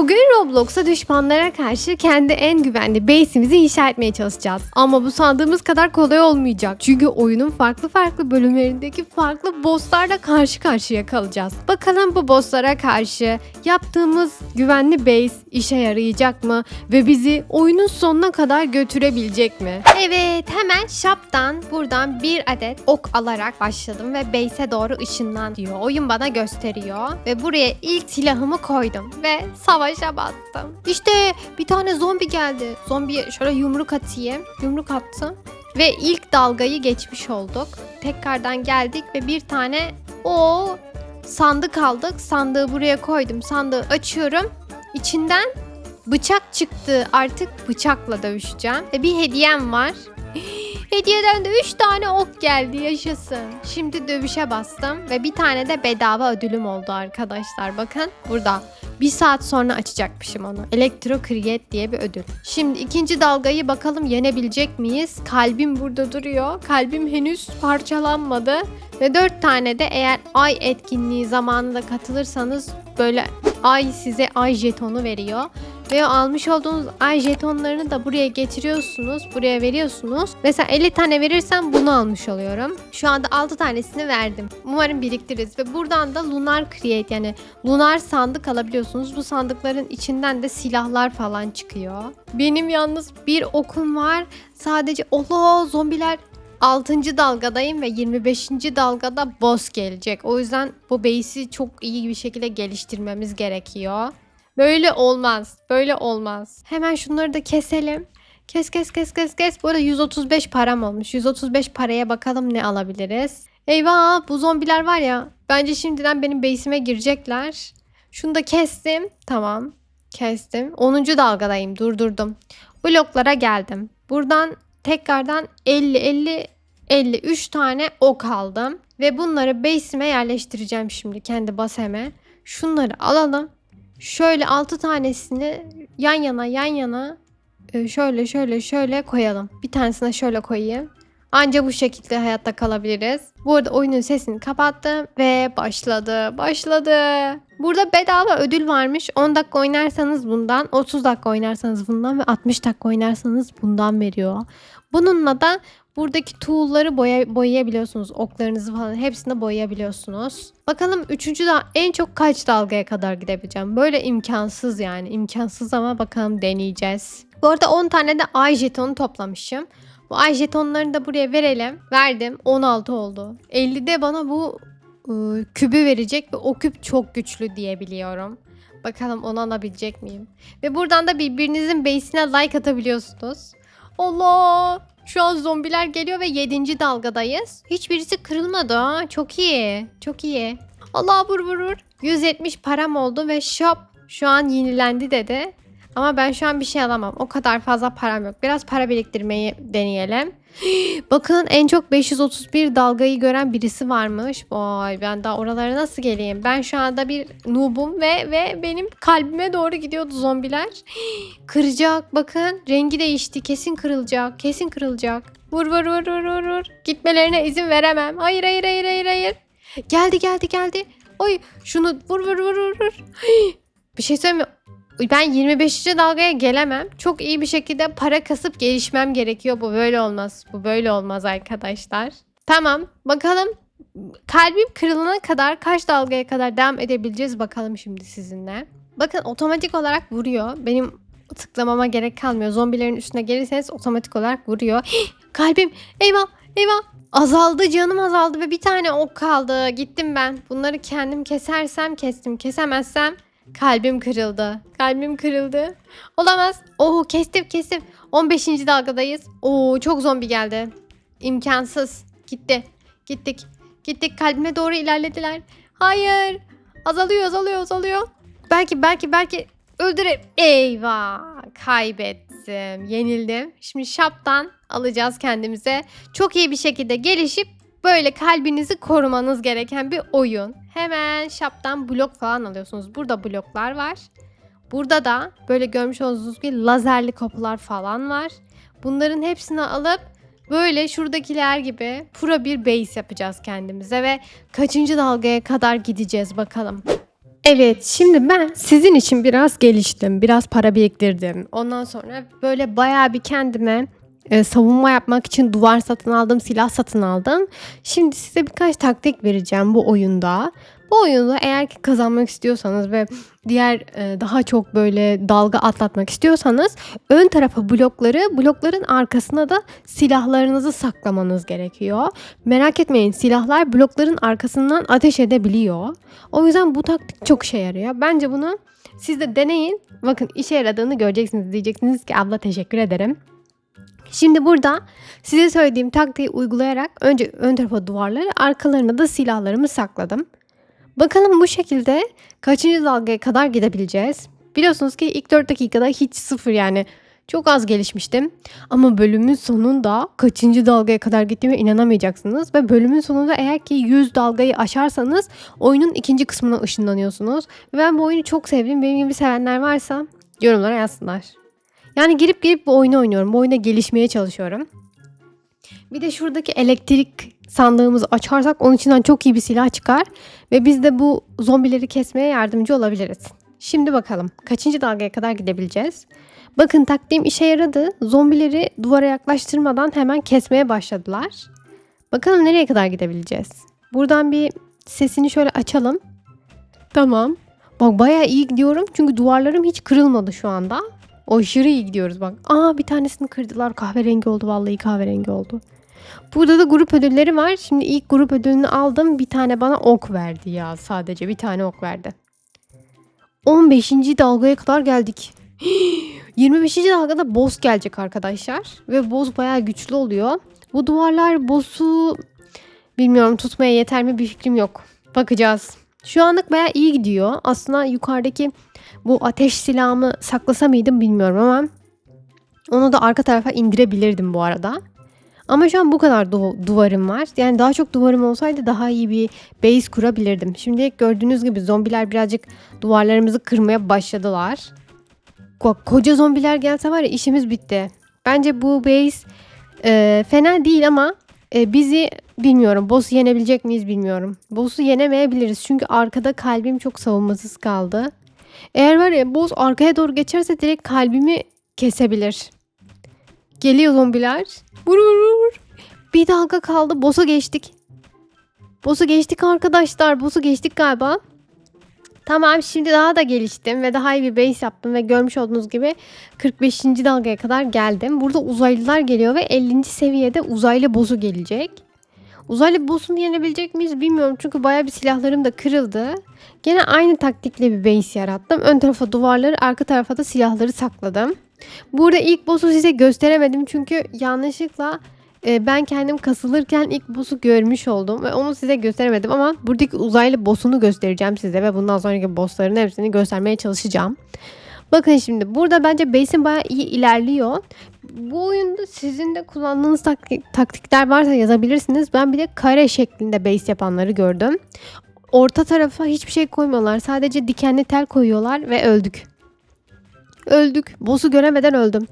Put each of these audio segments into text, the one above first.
Bugün Roblox'a düşmanlara karşı kendi en güvenli base'imizi inşa etmeye çalışacağız. Ama bu sandığımız kadar kolay olmayacak. Çünkü oyunun farklı farklı bölümlerindeki farklı bosslarla karşı karşıya kalacağız. Bakalım bu bosslara karşı yaptığımız güvenli base işe yarayacak mı? Ve bizi oyunun sonuna kadar götürebilecek mi? Evet hemen shop'tan buradan bir adet ok alarak başladım ve base'e doğru ışınlan diyor. Oyun bana gösteriyor ve buraya ilk silahımı koydum ve savaşa bastım. İşte bir tane zombi geldi. Zombiye şöyle yumruk atayım. Yumruk attım ve ilk dalgayı geçmiş olduk. Tekrardan geldik ve bir tane o sandık aldık. Sandığı buraya koydum. Sandığı açıyorum. İçinden bıçak çıktı. Artık bıçakla dövüşeceğim. Ve bir hediyem var. Hediyeden de 3 tane ok geldi yaşasın. Şimdi dövüşe bastım ve bir tane de bedava ödülüm oldu arkadaşlar. Bakın burada. Bir saat sonra açacakmışım onu. Elektro Create diye bir ödül. Şimdi ikinci dalgayı bakalım yenebilecek miyiz? Kalbim burada duruyor. Kalbim henüz parçalanmadı. Ve 4 tane de eğer ay etkinliği zamanında katılırsanız böyle ay size ay jetonu veriyor. Ve almış olduğunuz ay jetonlarını da buraya getiriyorsunuz. Buraya veriyorsunuz. Mesela 50 tane verirsem bunu almış oluyorum. Şu anda 6 tanesini verdim. Umarım biriktiririz. Ve buradan da Lunar Create yani Lunar sandık alabiliyorsunuz. Bu sandıkların içinden de silahlar falan çıkıyor. Benim yalnız bir okum var. Sadece Allah zombiler 6. dalgadayım ve 25. dalgada boss gelecek. O yüzden bu base'i çok iyi bir şekilde geliştirmemiz gerekiyor. Böyle olmaz. Böyle olmaz. Hemen şunları da keselim. Kes kes kes kes kes. Bu arada 135 param olmuş. 135 paraya bakalım ne alabiliriz. Eyvah bu zombiler var ya. Bence şimdiden benim base'ime girecekler. Şunu da kestim. Tamam. Kestim. 10. dalgadayım. Durdurdum. Bloklara geldim. Buradan tekrardan 50 50 53 tane ok aldım. Ve bunları base'ime yerleştireceğim şimdi kendi baseme. Şunları alalım. Şöyle 6 tanesini yan yana yan yana e, şöyle şöyle şöyle koyalım. Bir tanesine şöyle koyayım. Anca bu şekilde hayatta kalabiliriz. Bu arada oyunun sesini kapattım ve başladı. Başladı. Burada bedava ödül varmış. 10 dakika oynarsanız bundan, 30 dakika oynarsanız bundan ve 60 dakika oynarsanız bundan veriyor. Bununla da buradaki tool'ları boya, boyayabiliyorsunuz. Oklarınızı falan hepsini boyayabiliyorsunuz. Bakalım 3. da en çok kaç dalgaya kadar gidebileceğim. Böyle imkansız yani. imkansız ama bakalım deneyeceğiz. Bu arada 10 tane de ay jetonu toplamışım. Bu ay jetonlarını da buraya verelim. Verdim. 16 oldu. 50'de bana bu ıı, kübü verecek ve o küp çok güçlü diye biliyorum. Bakalım onu alabilecek miyim? Ve buradan da birbirinizin base'ine like atabiliyorsunuz. Allah! Şu an zombiler geliyor ve 7. dalgadayız. Hiçbirisi kırılmadı ha. Çok iyi. Çok iyi. Allah vur vur. 170 param oldu ve shop şu an yenilendi dedi. Ama ben şu an bir şey alamam. O kadar fazla param yok. Biraz para biriktirmeyi deneyelim. Bakın en çok 531 dalgayı gören birisi varmış. Vay ben daha oralara nasıl geleyim? Ben şu anda bir noobum ve ve benim kalbime doğru gidiyordu zombiler. Kıracak bakın rengi değişti. Kesin kırılacak. Kesin kırılacak. Vur vur vur vur vur vur. Gitmelerine izin veremem. Hayır hayır hayır hayır hayır. Geldi geldi geldi. Oy şunu vur vur vur vur vur. Bir şey söyleyeyim mi? Ben 25. dalgaya gelemem. Çok iyi bir şekilde para kasıp gelişmem gerekiyor. Bu böyle olmaz. Bu böyle olmaz arkadaşlar. Tamam. Bakalım kalbim kırılana kadar kaç dalgaya kadar devam edebileceğiz bakalım şimdi sizinle. Bakın otomatik olarak vuruyor. Benim tıklamama gerek kalmıyor. Zombilerin üstüne gelirseniz otomatik olarak vuruyor. Hih, kalbim eyvah eyvah azaldı canım azaldı ve bir tane ok kaldı. Gittim ben. Bunları kendim kesersem kestim. Kesemezsem kalbim kırıldı. Kalbim kırıldı. Olamaz. Oo kestim kestim. 15. dalgadayız. Oo çok zombi geldi. İmkansız. Gitti. Gittik. Gittik kalbime doğru ilerlediler. Hayır. Azalıyor azalıyor azalıyor. Belki belki belki öldüre. Eyvah. Kaybettim. Yenildim. Şimdi shop'tan alacağız kendimize. Çok iyi bir şekilde gelişip böyle kalbinizi korumanız gereken bir oyun. Hemen shop'tan blok falan alıyorsunuz. Burada bloklar var. Burada da böyle görmüş olduğunuz gibi lazerli kapılar falan var. Bunların hepsini alıp böyle şuradakiler gibi pro bir base yapacağız kendimize ve kaçıncı dalgaya kadar gideceğiz bakalım. Evet, şimdi ben sizin için biraz geliştim, biraz para biriktirdim. Ondan sonra böyle bayağı bir kendime e, savunma yapmak için duvar satın aldım, silah satın aldım. Şimdi size birkaç taktik vereceğim bu oyunda. Bu oyunda eğer ki kazanmak istiyorsanız ve diğer e, daha çok böyle dalga atlatmak istiyorsanız ön tarafa blokları, blokların arkasına da silahlarınızı saklamanız gerekiyor. Merak etmeyin silahlar blokların arkasından ateş edebiliyor. O yüzden bu taktik çok işe yarıyor. Bence bunu siz de deneyin. Bakın işe yaradığını göreceksiniz. Diyeceksiniz ki abla teşekkür ederim. Şimdi burada size söylediğim taktiği uygulayarak önce ön tarafa duvarları arkalarına da silahlarımı sakladım. Bakalım bu şekilde kaçıncı dalgaya kadar gidebileceğiz. Biliyorsunuz ki ilk 4 dakikada hiç sıfır yani çok az gelişmiştim. Ama bölümün sonunda kaçıncı dalgaya kadar gittiğime inanamayacaksınız. Ve bölümün sonunda eğer ki 100 dalgayı aşarsanız oyunun ikinci kısmına ışınlanıyorsunuz. Ben bu oyunu çok sevdim. Benim gibi sevenler varsa yorumlara yazsınlar. Yani girip girip bu oyunu oynuyorum. Bu oyuna gelişmeye çalışıyorum. Bir de şuradaki elektrik sandığımızı açarsak onun içinden çok iyi bir silah çıkar. Ve biz de bu zombileri kesmeye yardımcı olabiliriz. Şimdi bakalım kaçıncı dalgaya kadar gidebileceğiz? Bakın taktiğim işe yaradı. Zombileri duvara yaklaştırmadan hemen kesmeye başladılar. Bakalım nereye kadar gidebileceğiz? Buradan bir sesini şöyle açalım. Tamam. Bak bayağı iyi gidiyorum çünkü duvarlarım hiç kırılmadı şu anda. Aşırı iyi gidiyoruz bak. Aa bir tanesini kırdılar. Kahverengi oldu vallahi kahverengi oldu. Burada da grup ödülleri var. Şimdi ilk grup ödülünü aldım. Bir tane bana ok verdi ya sadece. Bir tane ok verdi. 15. dalgaya kadar geldik. 25. dalgada boss gelecek arkadaşlar. Ve boss bayağı güçlü oluyor. Bu duvarlar boss'u bilmiyorum tutmaya yeter mi bir fikrim yok. Bakacağız. Şu anlık bayağı iyi gidiyor. Aslında yukarıdaki bu ateş silahımı saklasa mıydım bilmiyorum ama onu da arka tarafa indirebilirdim bu arada. Ama şu an bu kadar du- duvarım var. Yani daha çok duvarım olsaydı daha iyi bir base kurabilirdim. Şimdi gördüğünüz gibi zombiler birazcık duvarlarımızı kırmaya başladılar. Ko- koca zombiler gelse var ya işimiz bitti. Bence bu base e, fena değil ama e, bizi bilmiyorum. Boss'u yenebilecek miyiz bilmiyorum. Boss'u yenemeyebiliriz. Çünkü arkada kalbim çok savunmasız kaldı. Eğer var ya boss arkaya doğru geçerse direkt kalbimi kesebilir. Geliyor zombiler. Vur. Bir dalga kaldı. Boss'u geçtik. Boss'u geçtik arkadaşlar. Boss'u geçtik galiba. Tamam şimdi daha da geliştim ve daha iyi bir base yaptım ve görmüş olduğunuz gibi 45. dalgaya kadar geldim. Burada uzaylılar geliyor ve 50. seviyede uzaylı boss'u gelecek. Uzaylı boss'unu yenebilecek miyiz bilmiyorum çünkü baya bir silahlarım da kırıldı. Gene aynı taktikle bir base yarattım. Ön tarafa duvarları, arka tarafa da silahları sakladım. Burada ilk boss'u size gösteremedim çünkü yanlışlıkla e, ben kendim kasılırken ilk boss'u görmüş oldum ve onu size gösteremedim ama buradaki uzaylı boss'unu göstereceğim size ve bundan sonraki boss'ların hepsini göstermeye çalışacağım. Bakın şimdi burada bence base'in bayağı iyi ilerliyor. Bu oyunda sizin de kullandığınız taktik, taktikler varsa yazabilirsiniz. Ben bir de kare şeklinde base yapanları gördüm. Orta tarafa hiçbir şey koymuyorlar. Sadece dikenli tel koyuyorlar ve öldük. Öldük. Boss'u göremeden öldüm.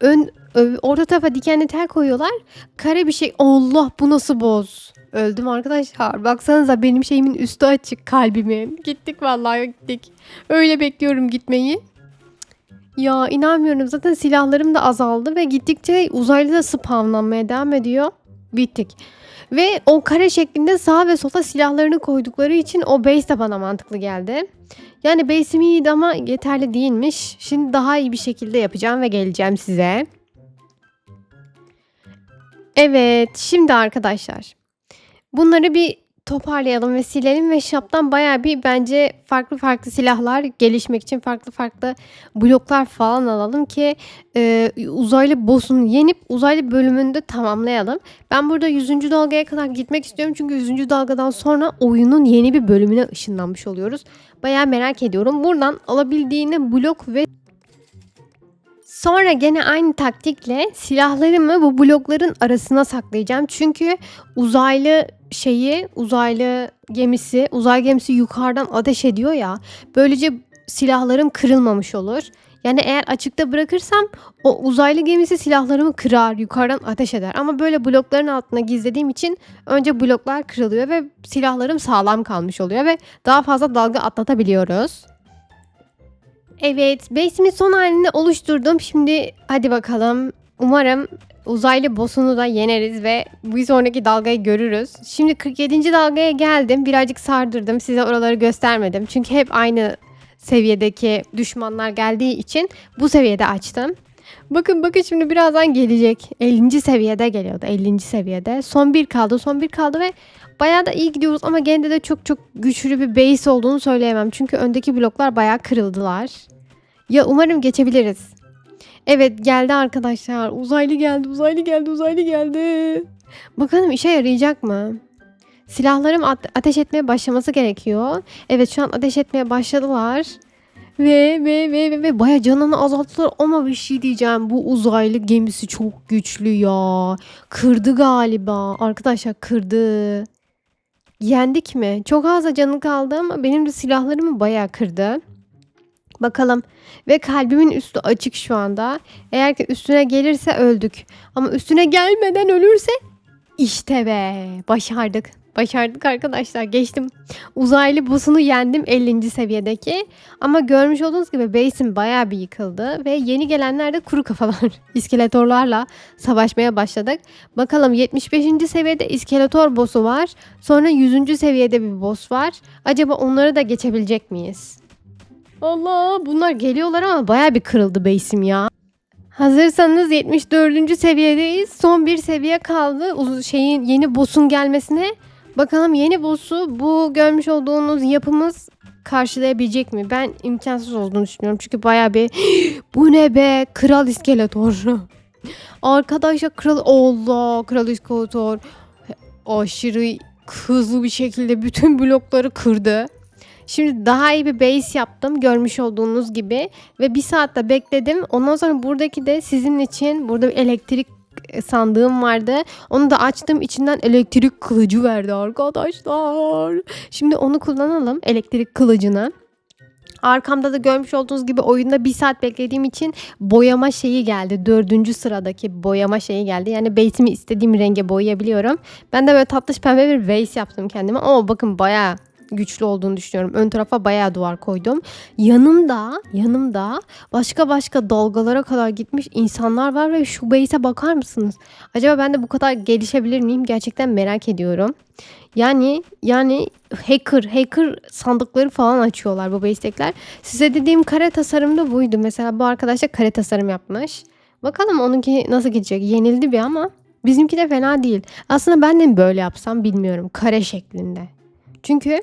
Ön, ö- orta tarafa dikenli tel koyuyorlar. Kare bir şey. Allah bu nasıl boss? Öldüm arkadaşlar. Baksanıza benim şeyimin üstü açık kalbimin. Gittik vallahi gittik. Öyle bekliyorum gitmeyi. Ya inanmıyorum. Zaten silahlarım da azaldı ve gittikçe uzaylı da spamlanmaya devam ediyor. Bittik. Ve o kare şeklinde sağa ve sola silahlarını koydukları için o base de bana mantıklı geldi. Yani base'im iyiydi ama yeterli değilmiş. Şimdi daha iyi bir şekilde yapacağım ve geleceğim size. Evet, şimdi arkadaşlar. Bunları bir toparlayalım ve silelim ve shop'tan bayağı bir bence farklı farklı silahlar gelişmek için farklı farklı bloklar falan alalım ki e, uzaylı boss'unu yenip uzaylı bölümünü de tamamlayalım. Ben burada 100. dalgaya kadar gitmek istiyorum çünkü 100. dalgadan sonra oyunun yeni bir bölümüne ışınlanmış oluyoruz. Bayağı merak ediyorum. Buradan alabildiğine blok ve Sonra gene aynı taktikle silahlarımı bu blokların arasına saklayacağım. Çünkü uzaylı şeyi, uzaylı gemisi, uzay gemisi yukarıdan ateş ediyor ya. Böylece silahlarım kırılmamış olur. Yani eğer açıkta bırakırsam o uzaylı gemisi silahlarımı kırar, yukarıdan ateş eder. Ama böyle blokların altına gizlediğim için önce bloklar kırılıyor ve silahlarım sağlam kalmış oluyor ve daha fazla dalga atlatabiliyoruz. Evet, base'imin son halini oluşturdum. Şimdi hadi bakalım. Umarım uzaylı boss'unu da yeneriz ve bir sonraki dalgayı görürüz. Şimdi 47. dalgaya geldim. Birazcık sardırdım. Size oraları göstermedim. Çünkü hep aynı seviyedeki düşmanlar geldiği için bu seviyede açtım. Bakın bakın şimdi birazdan gelecek. 50. seviyede geliyordu. 50. seviyede. Son bir kaldı. Son bir kaldı ve bayağı da iyi gidiyoruz ama gene de çok çok güçlü bir base olduğunu söyleyemem. Çünkü öndeki bloklar bayağı kırıldılar. Ya umarım geçebiliriz. Evet geldi arkadaşlar. Uzaylı geldi, uzaylı geldi, uzaylı geldi. Bakalım işe yarayacak mı? Silahlarım ate- ateş etmeye başlaması gerekiyor. Evet şu an ateş etmeye başladılar. Ve ve ve ve, ve baya canını azalttılar ama bir şey diyeceğim. Bu uzaylı gemisi çok güçlü ya. Kırdı galiba. Arkadaşlar kırdı. Yendik mi? Çok az da canı kaldı ama benim de silahlarımı bayağı kırdı. Bakalım. Ve kalbimin üstü açık şu anda. Eğer ki üstüne gelirse öldük. Ama üstüne gelmeden ölürse işte be başardık. Başardık arkadaşlar geçtim. Uzaylı boss'unu yendim 50. seviyedeki. Ama görmüş olduğunuz gibi base'im bayağı bir yıkıldı. Ve yeni gelenler de kuru kafalar. iskeletorlarla savaşmaya başladık. Bakalım 75. seviyede iskeletor boss'u var. Sonra 100. seviyede bir boss var. Acaba onları da geçebilecek miyiz? Allah bunlar geliyorlar ama baya bir kırıldı base'im ya. Hazırsanız 74. seviyedeyiz. Son bir seviye kaldı. Uz- şeyin yeni boss'un gelmesine. Bakalım yeni boss'u bu görmüş olduğunuz yapımız karşılayabilecek mi? Ben imkansız olduğunu düşünüyorum. Çünkü baya bir bu ne be kral iskeletor. Arkadaşlar kral Allah kral iskeletor aşırı hızlı bir şekilde bütün blokları kırdı. Şimdi daha iyi bir base yaptım görmüş olduğunuz gibi ve bir saatte bekledim. Ondan sonra buradaki de sizin için burada bir elektrik e, sandığım vardı. Onu da açtım. içinden elektrik kılıcı verdi arkadaşlar. Şimdi onu kullanalım. Elektrik kılıcını. Arkamda da görmüş olduğunuz gibi oyunda bir saat beklediğim için boyama şeyi geldi. Dördüncü sıradaki boyama şeyi geldi. Yani base'imi istediğim renge boyayabiliyorum. Ben de böyle tatlış pembe bir base yaptım kendime. Ama bakın bayağı güçlü olduğunu düşünüyorum. Ön tarafa bayağı duvar koydum. Yanımda, yanımda başka başka dalgalara kadar gitmiş insanlar var ve şu base'e bakar mısınız? Acaba ben de bu kadar gelişebilir miyim? Gerçekten merak ediyorum. Yani yani hacker hacker sandıkları falan açıyorlar bu base'tekiler. Size dediğim kare tasarım da buydu. Mesela bu arkadaş da kare tasarım yapmış. Bakalım onunki nasıl gidecek? Yenildi bir ama bizimki de fena değil. Aslında ben de böyle yapsam bilmiyorum. Kare şeklinde. Çünkü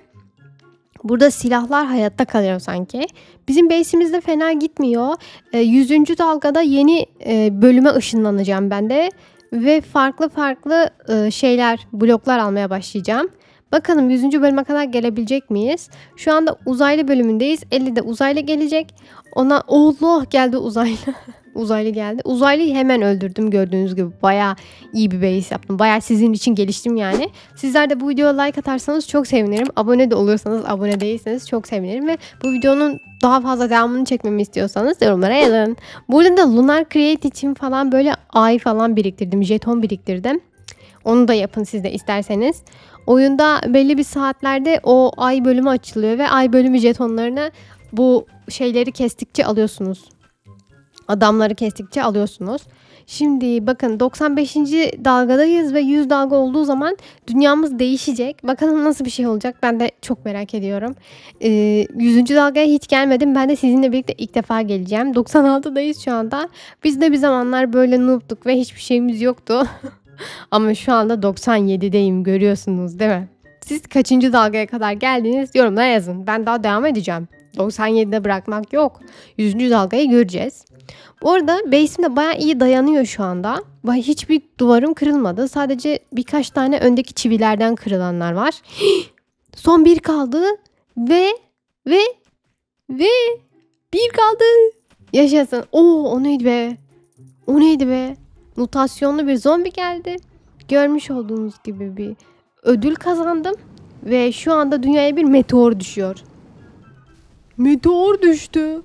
Burada silahlar hayatta kalıyor sanki. Bizim base'imizde fena gitmiyor. E, 100. dalgada yeni e, bölüme ışınlanacağım ben de. Ve farklı farklı e, şeyler, bloklar almaya başlayacağım. Bakalım 100. bölüme kadar gelebilecek miyiz? Şu anda uzaylı bölümündeyiz. 50'de uzaylı gelecek. Ona Allah geldi uzaylı. uzaylı geldi. Uzaylıyı hemen öldürdüm gördüğünüz gibi. Bayağı iyi bir base yaptım. Bayağı sizin için geliştim yani. Sizler de bu videoya like atarsanız çok sevinirim. Abone de olursanız, abone değilseniz çok sevinirim. Ve bu videonun daha fazla devamını çekmemi istiyorsanız yorumlara yazın. Burada da Lunar Create için falan böyle ay falan biriktirdim. Jeton biriktirdim. Onu da yapın siz de isterseniz. Oyunda belli bir saatlerde o ay bölümü açılıyor ve ay bölümü jetonlarını bu şeyleri kestikçe alıyorsunuz. Adamları kestikçe alıyorsunuz. Şimdi bakın 95. dalgadayız ve 100 dalga olduğu zaman dünyamız değişecek. Bakalım nasıl bir şey olacak ben de çok merak ediyorum. Ee, 100. dalgaya hiç gelmedim. Ben de sizinle birlikte ilk defa geleceğim. 96'dayız şu anda. Biz de bir zamanlar böyle noob'tuk ve hiçbir şeyimiz yoktu. Ama şu anda 97'deyim görüyorsunuz değil mi? Siz kaçıncı dalgaya kadar geldiniz yorumlara yazın. Ben daha devam edeceğim. 97'de bırakmak yok. 100. dalgayı göreceğiz. Bu arada base'im de bayağı iyi dayanıyor şu anda. Hiçbir duvarım kırılmadı. Sadece birkaç tane öndeki çivilerden kırılanlar var. Son bir kaldı ve ve ve bir kaldı. Yaşasın. Oo o neydi be? O neydi be? Mutasyonlu bir zombi geldi. Görmüş olduğunuz gibi bir ödül kazandım. Ve şu anda dünyaya bir meteor düşüyor. Meteor düştü.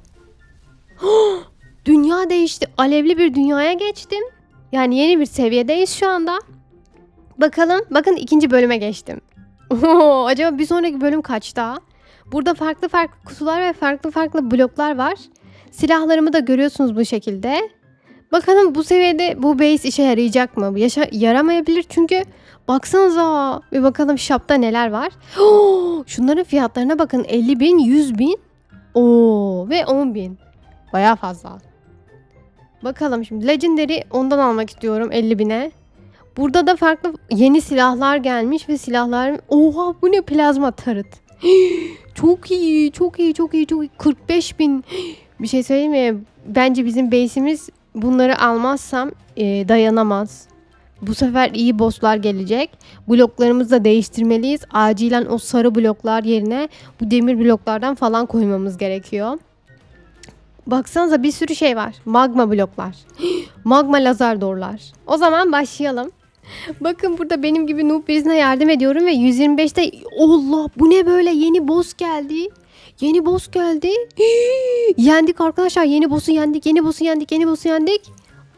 Dünya değişti. Alevli bir dünyaya geçtim. Yani yeni bir seviyedeyiz şu anda. Bakalım. Bakın ikinci bölüme geçtim. Oo, acaba bir sonraki bölüm kaçta? Burada farklı farklı kutular ve farklı farklı bloklar var. Silahlarımı da görüyorsunuz bu şekilde. Bakalım bu seviyede bu base işe yarayacak mı? Yaşa yaramayabilir çünkü baksanıza bir bakalım shop'ta neler var. Oo, şunların fiyatlarına bakın 50 bin, 100 bin Oo, ve 10 bin. Baya fazla. Bakalım şimdi Legendary ondan almak istiyorum 50 bine. Burada da farklı yeni silahlar gelmiş ve silahlar... Oha bu ne plazma tarıt. çok iyi, çok iyi, çok iyi, çok iyi. 45 bin. Bir şey söyleyeyim mi? Bence bizim base'imiz bunları almazsam e, dayanamaz. Bu sefer iyi bosslar gelecek. Bloklarımızı da değiştirmeliyiz. Acilen o sarı bloklar yerine bu demir bloklardan falan koymamız gerekiyor. Baksanıza bir sürü şey var. Magma bloklar. Magma lazer dorlar. O zaman başlayalım. Bakın burada benim gibi noob birisine yardım ediyorum ve 125'te Allah bu ne böyle yeni boss geldi. Yeni boss geldi. yendik arkadaşlar yeni boss'u yendik yeni boss'u yendik yeni boss'u yendik.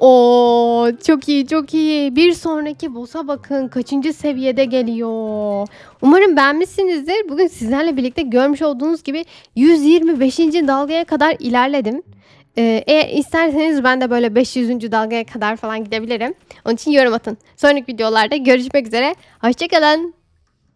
Oo çok iyi çok iyi. Bir sonraki boss'a bakın kaçıncı seviyede geliyor. Umarım beğenmişsinizdir. Bugün sizlerle birlikte görmüş olduğunuz gibi 125. dalgaya kadar ilerledim. Ee, eğer isterseniz ben de böyle 500. dalgaya kadar falan gidebilirim. Onun için yorum atın. Sonraki videolarda görüşmek üzere. Hoşçakalın.